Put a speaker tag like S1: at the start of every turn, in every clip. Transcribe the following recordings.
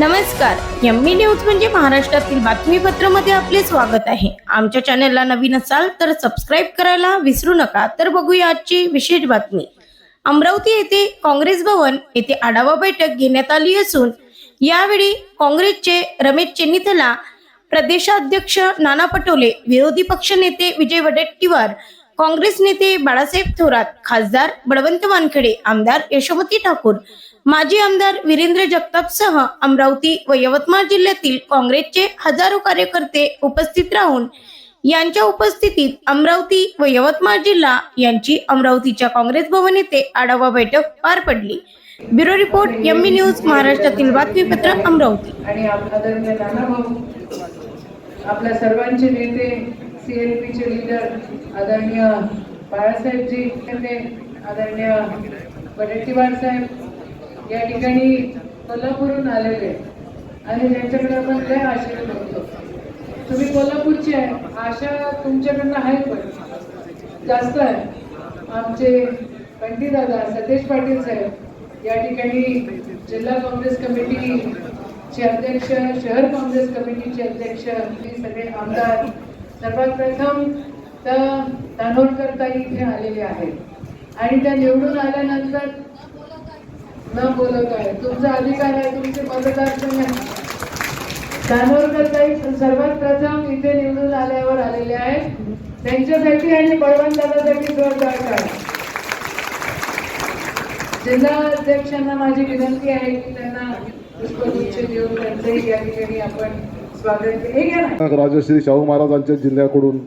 S1: नमस्कार. Yummy news म्हणजे महाराष्ट्रातील बातमीपत्रामध्ये आपले स्वागत आहे. आमच्या चॅनलला नवीन असाल तर सबस्क्राईब करायला विसरू नका. तर बघूया आजची विशेष बातमी. अमरावती येथे काँग्रेस भवन येथे आढावा बैठक घेण्यात आली असून यावेळी काँग्रेसचे रमेश चेन्निथला प्रदेशाध्यक्ष नाना पटोले विरोधी पक्षनेते विजय वडेट्टीवार काँग्रेस नेते बाळासाहेब थोरात खासदार बळवंत वानखेडे आमदार यशोमती ठाकूर माजी आमदार वीरेंद्र जगतापसह अमरावती व यवतमाळ जिल्ह्यातील काँग्रेसचे हजारो कार्यकर्ते उपस्थित राहून यांच्या उपस्थितीत अमरावती व यवतमाळ जिल्हा यांची अमरावतीच्या काँग्रेस भवन येथे आढावा बैठक पार पडली. ब्युरो रिपोर्ट एमबी न्यूज महाराष्ट्रातील बातमीपत्र अमरावती.
S2: आणि आदरणीय आपल्या सर्वांचे नेते सी एल पीचे लीडर आदरणीय बाळासाहेबजी आदरणीय वडेट्टीवार साहेब या ठिकाणी कोल्हापूरहून आलेले आणि ज्यांच्याकडे आपण लय आशेने बघतो. तुम्ही कोल्हापूरचे आहे. आशा तुमच्याकडनं आहे पण. जास्त आहे. आमचे पंडित दादा सतेज पाटील साहेब या ठिकाणी जिल्हा काँग्रेस कमिटीचे अध्यक्ष शहर काँग्रेस कमिटीचे अध्यक्ष हे सगळे आमदार सर्वात प्रथम तर धानोरकर ताई इथे आलेले आहेत. आणि त्या निवडून आल्यानंतर न बोलत आहे. तुमचा अधिकार आहे तुमचे मतदारसंघ आहे. धानोरकर ताई सर्वात प्रथम इथे निवडून आल्यावर आलेले आहेत त्यांच्यासाठी आणि बळवंतासाठी जोरदार टाळ्या. जिल्हा अध्यक्षांना माझी विनंती आहे की त्यांना पुष्पगुच्छ देऊन त्यांचंही या ठिकाणी आपण स्वागत हे घ्या
S3: राजश्री शाहू महाराजांच्या जिल्ह्याकडून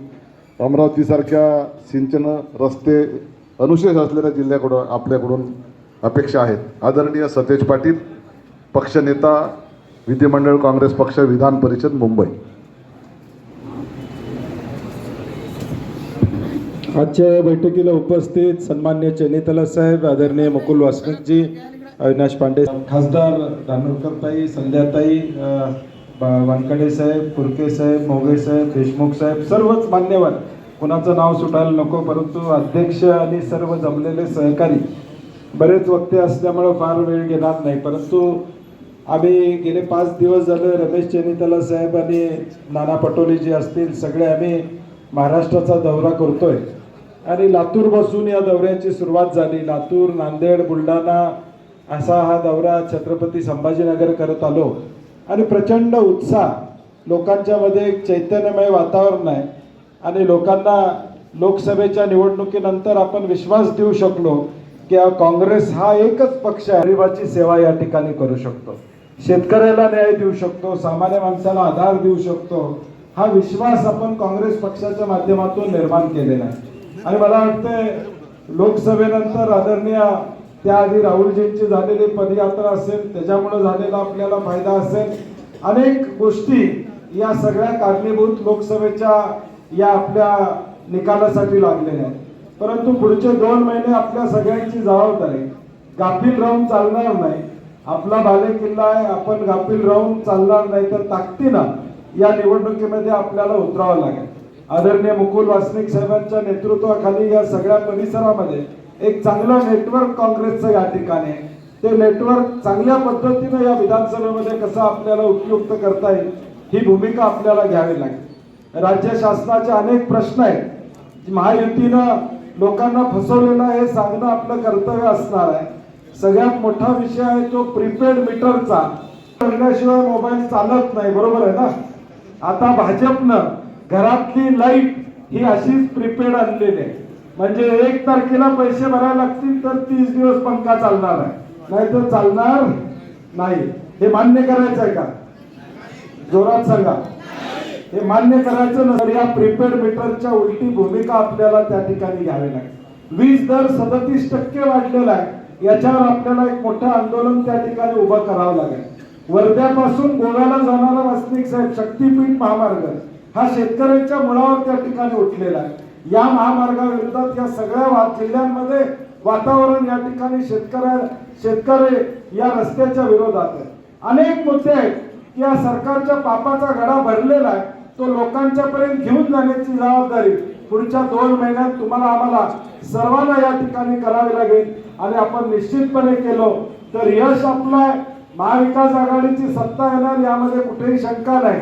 S3: अमरावतीसारख्या सिंचन रस्ते अनुशेष असलेल्या जिल्ह्याकडून आपल्याकडून अपेक्षा आहेत. आदरणीय सतेज पाटील पक्षनेता विधिमंडळ काँग्रेस पक्ष विधान परिषद मुंबई.
S4: आजच्या बैठकीला उपस्थित सन्मान्य चेनितला साहेब आदरणीय मुकुल वासनिकजी अविनाश पांडे खासदार धानोरकरताई संध्याताई वानकडे साहेब कुरके साहेब मोगे साहेब देशमुख साहेब सर्वच मान्यवर. कुणाचं नाव सुटायला नको परंतु अध्यक्ष आणि सर्व जमलेले सहकारी बरेच वक्ते असल्यामुळं फार वेळ घेणार नाही. परंतु आम्ही गेले पाच दिवस झालं रमेश चेनितला साहेब आणि नाना पटोले जे असतील सगळे आम्ही महाराष्ट्राचा दौरा करतोय. आणि लातूर बसून या दौऱ्याची सुरुवात झाली. लातूर नांदेड बुलढाणा असा हा दौरा छत्रपती संभाजीनगर करत आलो. आणि प्रचंड उत्साह. लोकांच्या मध्ये एक चैतन्यमय वातावरण आहे. आणि लोकांना लोकसभेच्या निवडणुकीनंतर आपण विश्वास देऊ शकलो. किंवा काँग्रेस हा एकच पक्ष आहे? गरिबाची सेवा या ठिकाणी करू शकतो. शेतकऱ्याला न्याय देऊ शकतो सामान्य माणसाला आधार देऊ शकतो. हा विश्वास आपण काँग्रेस पक्षाच्या माध्यमातून निर्माण केलेला आहे. आणि मला वाटतंय लोकसभेनंतर आदरणीय त्याआधी राहुलजींची झालेली पदयात्रा असेल त्याच्यामुळे झालेला आपल्याला फायदा असेल. अनेक गोष्टी या सगळ्या कारणीभूत लोकसभेच्या या आपल्या निकालासाठी लागलेल्या आहेत. परंतु पुढचे दोन महिने आपल्या सगळ्यांची जबाबदारी गाफील राहून चालणार नाही. आपला बाले किल्ला आहे आपण गाफील राहून चालणार नाही तर ताकदीनं या निवडणुकीमध्ये आपल्याला उतरावं लागेल. आदरणीय मुकुल वासनिक साहेबांच्या नेतृत्वाखाली या सगळ्या परिसरामध्ये एक चांगलं नेटवर्क काँग्रेसचं या ठिकाणी आहे. ते नेटवर्क चांगल्या पद्धतीनं या विधानसभेमध्ये कसं आपल्याला उपयुक्त करता येईल ही भूमिका आपल्याला घ्यावी लागेल. राज्य शासनाचे अनेक प्रश्न आहेत. महायुतीनं लोकांना फसवलेलं हे सांगणं आपलं कर्तव्य असणार आहे. सगळ्यात मोठा विषय आहे तो प्रीपेड मीटरचा. करण्याशिवाय मोबाईल चालत नाही बरोबर आहे ना? आता भाजपनं घरातली लाइट ही अशीच प्रीपेड आणलेली आहे. म्हणजे एक तारखेला पैसे भरायला लागतील तर तीस दिवस पंखा चालणार आहे. नाहीतर चालणार नाही. हे मान्य करायचं आहे का? जोरात सांगा. हे मान्य करायचं नसतं या प्रीपेड मीटरच्या उलटी भूमिका आपल्याला त्या ठिकाणी घ्यावी लागेल. वीज दर सदतीस टक्के वाढलेला आहे. याच्यावर आपल्याला एक मोठं आंदोलन त्या ठिकाणी उभं करावं लागेल. वर्ध्यापासून गोव्याला जाणारा वासनिक साहेब शक्तीपीठ महामार्ग हा शेतकऱ्यांच्या मुळावर त्या ठिकाणी उठलेला आहे. या महामार्गाविरोधात या सगळ्या जिल्ह्यांमध्ये वातावरण या ठिकाणी शेतकऱ्या शेतकरी या रस्त्याच्या विरोधात आहे. अनेक मुद्दे आहेत की या सरकारच्या पापाचा गडा भरलेला आहे. तो लोकांच्या पर्यंत घेऊन जाण्याची जबाबदारी पुढच्या दोन महिन्यात तुम्हाला आम्हाला सर्वांना या ठिकाणी करावी लागेल. आणि आपण निश्चितपणे केलो तर यश आपलं महाविकास आघाडीची सत्ता येणार यामध्ये कुठेही शंका नाही.